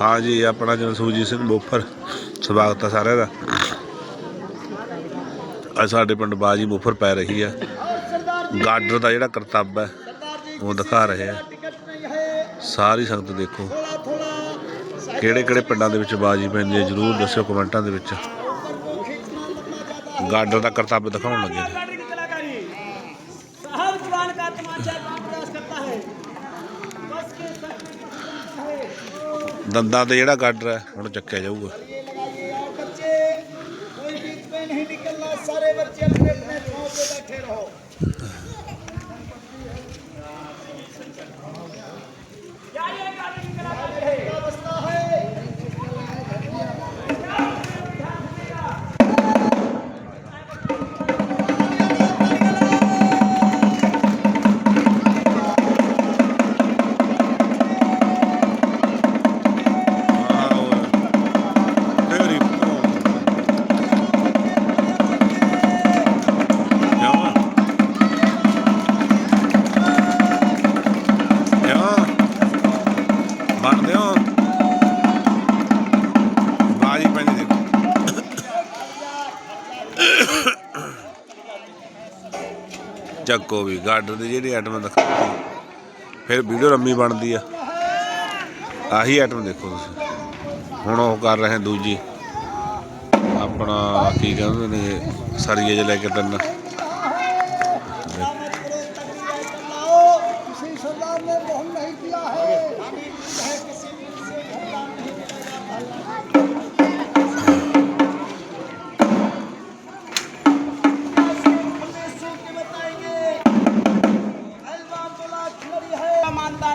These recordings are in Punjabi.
ਹਾਂ ਜੀ, ਆਪਣਾ ਜਨਸੂਜੀ ਸਿੰਘ ਬੋਫਰ ਸਵਾਗਤ ਹੈ ਸਾਰਿਆਂ ਦਾ। ਅੱਜ ਸਾਡੇ ਪਿੰਡ ਬਾਜੀ ਬੋਫਰ ਪੈ ਰਹੀ ਹੈ ਗਾਰਡਰ ਦਾ ਜਿਹੜਾ ਕਰਤੱਵ ਹੈ, ਉਹ ਦਿਖਾ ਰਹੇ ਆ। ਸਾਰੀ ਸੰਗਤ ਦੇਖੋ, ਕਿਹੜੇ ਕਿਹੜੇ ਪਿੰਡਾਂ ਦੇ ਵਿੱਚ ਬਾਜੀ ਪੈਂਦੀ ਹੈ, ਜਰੂਰ ਦੱਸਿਓ ਕਮੈਂਟਾਂ ਦੇ ਵਿੱਚ। ਗਾਰਡਰ ਦਾ ਕਰਤੱਵ ਦਿਖਾਉਣ ਲੱਗੇ। ਦੰਦਾਂ ਤੇ ਜਿਹੜਾ ਗਾਡਰ ਹੈ ਹੁਣ ਚੱਕਿਆ ਜਾਊਗਾ ये लगाइए और बच्चे कोई बीच में नहीं निकलना सारे बच्चे अपने अपने ठाव पे बैठे रहो ਬਣਦੇ ਹੋ? ਬਾਜੀ ਪੈਂਦੀ ਦੇਖੋ। ਚੱਕੋ ਵੀ ਗਾਰਡਰ ਦੀ ਜਿਹੜੀ ਆਈਟਮ ਦਿਖਾਈ ਫਿਰ ਵੀਡੀਓ ਲੰਮੀ ਬਣਦੀ ਆ। ਆਹੀ ਆਈਟਮ ਦੇਖੋ ਤੁਸੀਂ। ਹੁਣ ਉਹ ਕਰ ਰਹੇ ਦੂਜੀ। ਆਪਣਾ ਕੀ ਕਹਿੰਦੇ ਨੇ ਸਰੀਏ ਜਿਹਾ ਲੈ ਕੇ ਤਿੰਨ।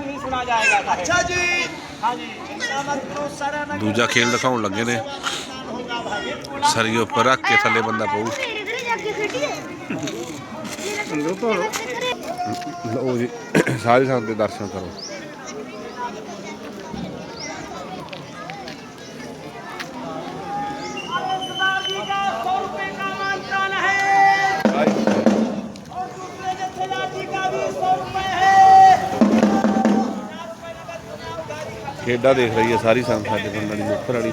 ही सुना जाएगा अच्छा जी हाँ जी ਦੂਜਾ ਖੇਲ ਦਿਖਾਉਣ ਲੱਗੇ ਨੇ होगा भाई ਸਰੀਏ ਉੱਪਰ ਰੱਖ ਕੇ ਥੱਲੇ ਬੰਦਾ ਪਊ ਲਓ ਜੀ, ਸਾਰੀ ਸੰਗਤ ਦੇ ਦਰਸ਼ਨ ਕਰੋ। ਖੇਡਾ ਦੇਖ ਰਹੀ ਹੈ ਸਾਰੀ ਸੰਗਤ ਸਾਡੇ ਪਿੰਡ ਵਾਲੀ ਮੁੱਖਰ ਵਾਲੀ।